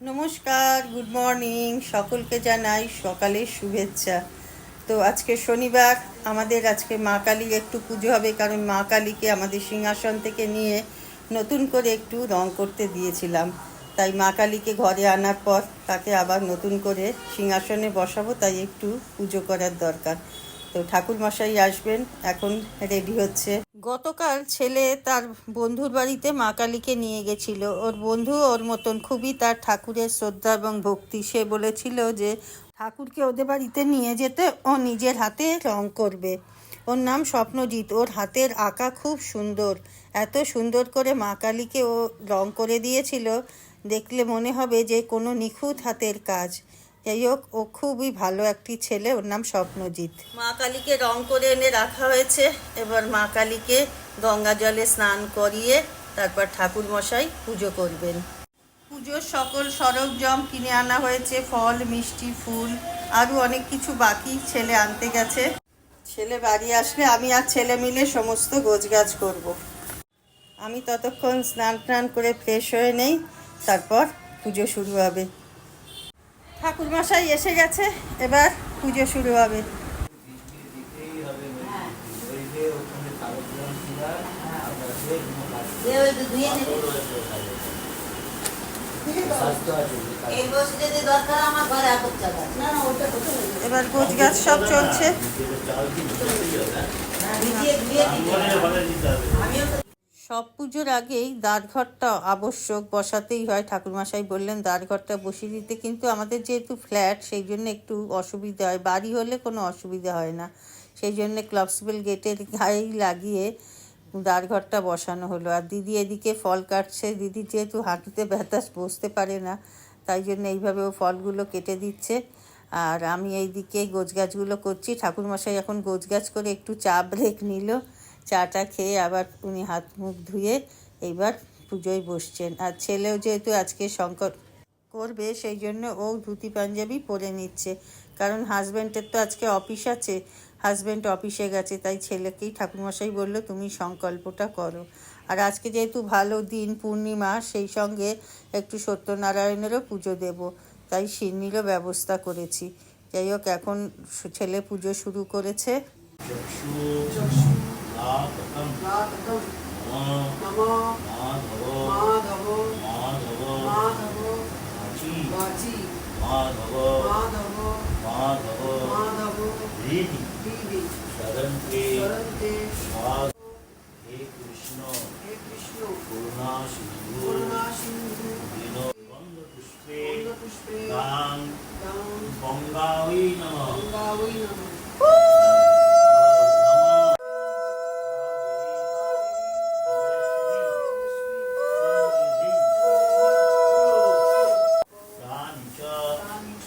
নমস্কার good morning সকলকে জানাই সকালের শুভেচ্ছা। তো আজকে শনিবার, আমাদের আজকে মা কালীর একটু পুজো হবে, কারণ মা কালীকে আমাদের সিংহাসন থেকে নিয়ে নতুন করে একটু রং করতে দিয়েছিলাম। তাই মা কালীকে ঘরে আনার পর তাকে আবার নতুন করে সিংহাসনে বসাবো, তাই একটু পুজো করার দরকার। তো ঠাকুর মশাই আসবেন, এখন রেডি হচ্ছে। গতকাল ছেলে তার বন্ধুর বাড়িতে মা কালীকে নিয়ে গেছিল। ওর বন্ধু ওর মতন খুবই তার ঠাকুরের শ্রদ্ধা এবং ভক্তি। সে বলেছিল যে, ঠাকুরকে ওদের বাড়িতে নিয়ে যেতে ও নিজের হাতে রং করবে। ওর নাম স্বপ্নজিৎ। ওর হাতের আঁকা খুব সুন্দর। এত সুন্দর করে মা কালীকে ও রং করে দিয়েছিল। দেখলে মনে হবে যে, কোনো নিখুঁত হাতের কাজ। যাই হোক, ও খুবই ভালো একটি ছেলে। ওর নাম স্বপ্নজিৎ। মা কালীকে রং করে এনে রাখা হয়েছে। এবার মা কালীকে গঙ্গা জলে স্নান করিয়ে তারপর ঠাকুর মশাই পুজো করবেন। পুজোর সকল সরঞ্জাম কিনে আনা হয়েছে। ফল, মিষ্টি, ফুল, আরও অনেক কিছু বাকি ছেলে আনতে গেছে। ছেলে বাড়ি আসলে আমি আর ছেলে মিলে সমস্ত গোছগাছ করব। আমি ততক্ষণ স্নান টান করে ফ্রেশ হয়ে নেই। তারপর পুজো শুরু হবে। ঠাকুর মশাই এসে গেছে এবার পুজো শুরু হবে। এবার গোছগাছ সব চলছে। সব পুজোর আগেই দ্বারঘরটা আবশ্যক বসাতেই হয়। ঠাকুরমশাই বললেন দ্বারঘরটা বসিয়ে দিতে কিন্তু আমাদের যেহেতু ফ্ল্যাট, সেই জন্য একটু অসুবিধা হয়। বাড়ি হলে কোনো অসুবিধা হয় না। সেই জন্য ক্লবসবেল গেটের গায়েই লাগিয়ে দ্বারঘরটা বসানো হলো। আর দিদি এদিকে ফল কাটছে। দিদি যেহেতু হাঁটুতে ব্যথা, বসতে পারে না। তাই জন্য এইভাবে ও ফলগুলো কেটে দিচ্ছে। আর আমি এইদিকে গোছগাছগুলো করছি। ঠাকুরমশাই এখন গোছগাছ করে একটু চা ব্রেক নিল। চাটা খেয়ে আবার উনি হাত মুখ ধুয়ে এইবার পুজোয় বসছেন। আর ছেলেও যেহেতু আজকে সংকট করবে সেই জন্য ও ধুতি পাঞ্জাবি পরে নিচ্ছে। কারণ হাজব্যান্ডের তো আজকে অফিস আছে, হাজব্যান্ড অফিসে গেছে, তাই ছেলেকেই ঠাকুরমশাই বলল, তুমি সংকল্পটা করো। আর আজকে যেহেতু ভালো দিন, পূর্ণিমা, সেই সঙ্গে একটু সত্যনারায়ণেরও পুজো দেব, তাই সিন্নিরও ব্যবস্থা করেছি। যাই হোক, এখন ছেলে পুজো শুরু করেছে। চক্ষুলাতকম নাটকম নম নম। মাধব। মাধব। মাধব। মাধব। মাঝি। বাজি মাধব। মাধব। মাধব। মাধব। হৃদি দিদি শরন্তে। শরন্তে। সাধ। হে কৃষ্ণ। হে কৃষ্ণ। করুণা সিন্ধু। করুণা সিন্ধু। দীনবন্ধ পুষ্পে পুষ্পে দান দাম গঙ্গাই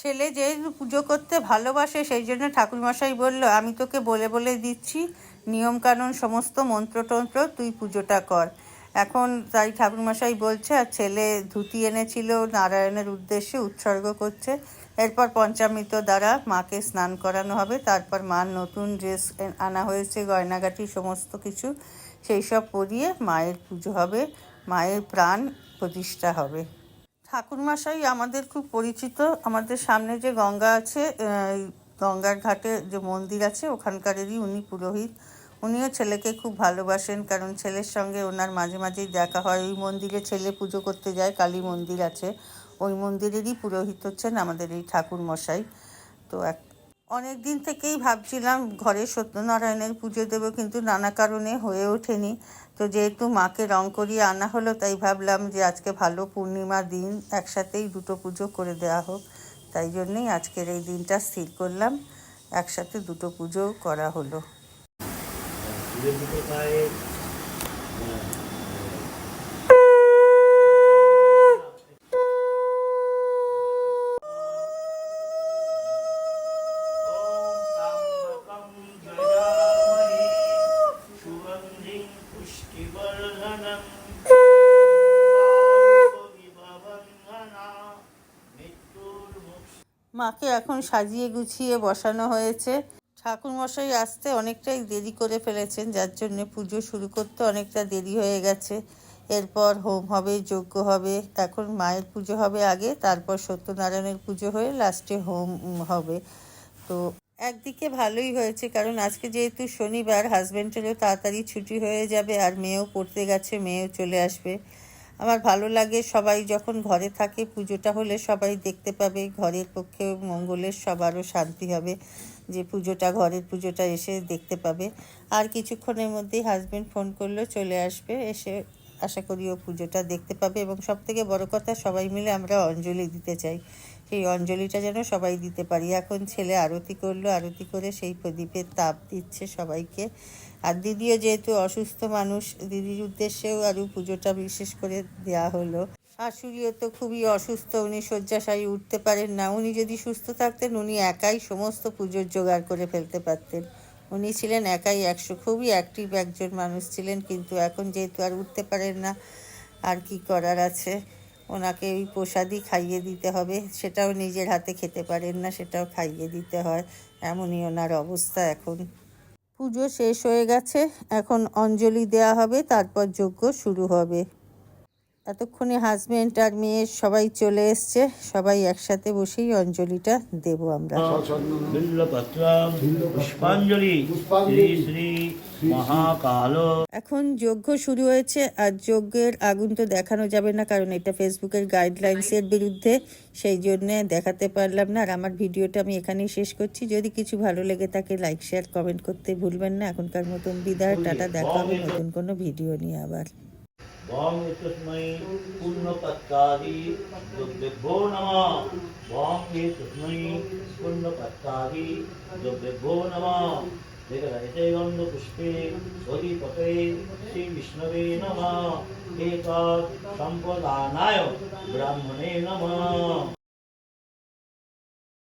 ছেলে যেহেতু পুজো করতে ভালোবাসে, সেই জন্য ঠাকুরমশাই বলল, আমি তোকে বলে বলে দিচ্ছি, নিয়মকানুন, সমস্ত মন্ত্রতন্ত্র তুই পুজোটা কর। এখন তাই ঠাকুরমশাই বলছে, আর ছেলে ধুতি এনেছিল, নারায়ণের উদ্দেশ্যে উৎসর্গ করছে। এরপর পঞ্চামৃত দ্বারা মাকে স্নান করানো হবে। তারপর মার নতুন ড্রেস আনা হয়েছে, গয়নাগাটি, সমস্ত কিছু। সেই সব পরিয়ে মায়ের পুজো হবে, মায়ের প্রাণ প্রতিষ্ঠা হবে। ঠাকুরমশাই আমাদের খুব পরিচিত। আমাদের সামনে যে গঙ্গা আছে গঙ্গার ঘাটে যে মন্দির আছে, ওখানকারেরই উনি পুরোহিত। উনিও ছেলেকে খুব ভালোবাসেন, কারণ ছেলের সঙ্গে ওনার মাঝে মাঝেই দেখা হয়। ওই মন্দিরে ছেলে পুজো করতে যায়, কালী মন্দির আছে। ওই মন্দিরেরই পুরোহিত হচ্ছেন আমাদের এই ঠাকুর মশাই তো এক অনেক দিন থেকেই ভাবছিলাম, ঘরে সত্যনারায়ণের পুজো দেবো কিন্তু নানা কারণে হয়ে ওঠেনি। তো যেহেতু মাকে রং করিয়ে আনা হলো, তাই ভাবলাম যে আজকে ভালো পূর্ণিমা দিন, একসাথেই দুটো পুজো করে দেওয়া হোক। তাই জন্যেই আজকের এই দিনটা স্থির করলাম, একসাথে দুটো পুজো করা হলো। মাকে এখন সাজিয়ে গুছিয়ে বসানো হয়েছে। ঠাকুর মশাই আসতে অনেকটাই দেরি করে ফেলেছেন, যার জন্য পুজো শুরু করতে অনেকটা দেরি হয়ে গেছে। এরপর হোম হবে, যজ্ঞ হবে, এখন মায়ের পুজো হবে আগে, তারপর সত্যনারায়ণের পুজো হয়ে লাস্টে হোম হবে। তো একদিকে ভালোই হয়েছে, কারণ আজকে যেহেতু শনিবার হাজব্যান্ডেরও তাড়াতাড়ি ছুটি হয়ে যাবে, আর মেয়েও পড়তে গেছে, মেয়েও চলে আসবে। আমার ভালো লাগে সবাই যখন ঘরে থাকে, পুজোটা হলে সবাই দেখতে পাবে, ঘরের পক্ষে মঙ্গলের সবারও শান্তি হবে, যে পুজোটা, ঘরের পুজোটা এসে দেখতে পাবে। আর কিছুক্ষণের মধ্যেই হাজব্যান্ড ফোন করল, চলে আসবে, এসে আশা করি ও পুজোটা দেখতে পাবে এবং সব থেকে বড় কথা, সবাই মিলে আমরা অঞ্জলি দিতে চাই। সেই অঞ্জলিটা যেন সবাই দিতে পারি। এখন ছেলে আরতি করল, আরতি করে সেই প্রদীপের তাপ দিচ্ছে সবাইকে। আর দিদিও যেহেতু অসুস্থ মানুষ, দিদির উদ্দেশ্যেও আরও পুজোটা বিশেষ করে দেয়া হলো। শাশুড়িও তো খুবই অসুস্থ, উনি শয্যাশায়ী উঠতে পারেন না। উনি যদি সুস্থ থাকতেন, উনি একাই সমস্ত পুজোর জোগাড় করে ফেলতে পারতেন। উনি ছিলেন একাই একশো, খুবই অ্যাক্টিভ একজন মানুষ ছিলেন, কিন্তু এখন যেহেতু আর উঠতে পারেন না, আর কি করার আছে? ওনাকে ওই প্রসাদই খাইয়ে দিতে হবে। সেটাও নিজের হাতে খেতে পারেন না, সেটাও খাইয়ে দিতে হয়। এমনই ওনার অবস্থা এখন। পুজো শেষ হয়ে গেছে। এখন অঞ্জলি দেয়া হবে তারপর যজ্ঞ শুরু হবে। এতক্ষণে হাজবেন্ড আর মেয়ে সবাই চলে এসছে। সবাই একসাথে বসেই অঞ্জলিটা দেব আমরা। পুষ্পাঞ্জলি। শ্রী শ্রী এখন যজ্ঞ শুরু হয়েছে আর যজ্ঞের আগুন তো দেখানো যাবে না কারণ এটা ফেসবুকের গাইডলাইন্সের বিরুদ্ধে সেই জন্যে দেখাতে পারলাম না। আর আমার ভিডিওটা আমি এখানেই শেষ করছি। যদি কিছু ভালো লেগে থাকে লাইক শেয়ার কমেন্ট করতে ভুলবেন না। এখনকার মতন বিদায় টাটা দেখা হবে নতুন কোনো ভিডিও নিয়ে আবার। বং নমঃ। বং নমঃ। অধিপতে শ্রী বিষ্ণবে নমঃ এতৎ সম্পদানায় ব্রাহ্মণে নমঃ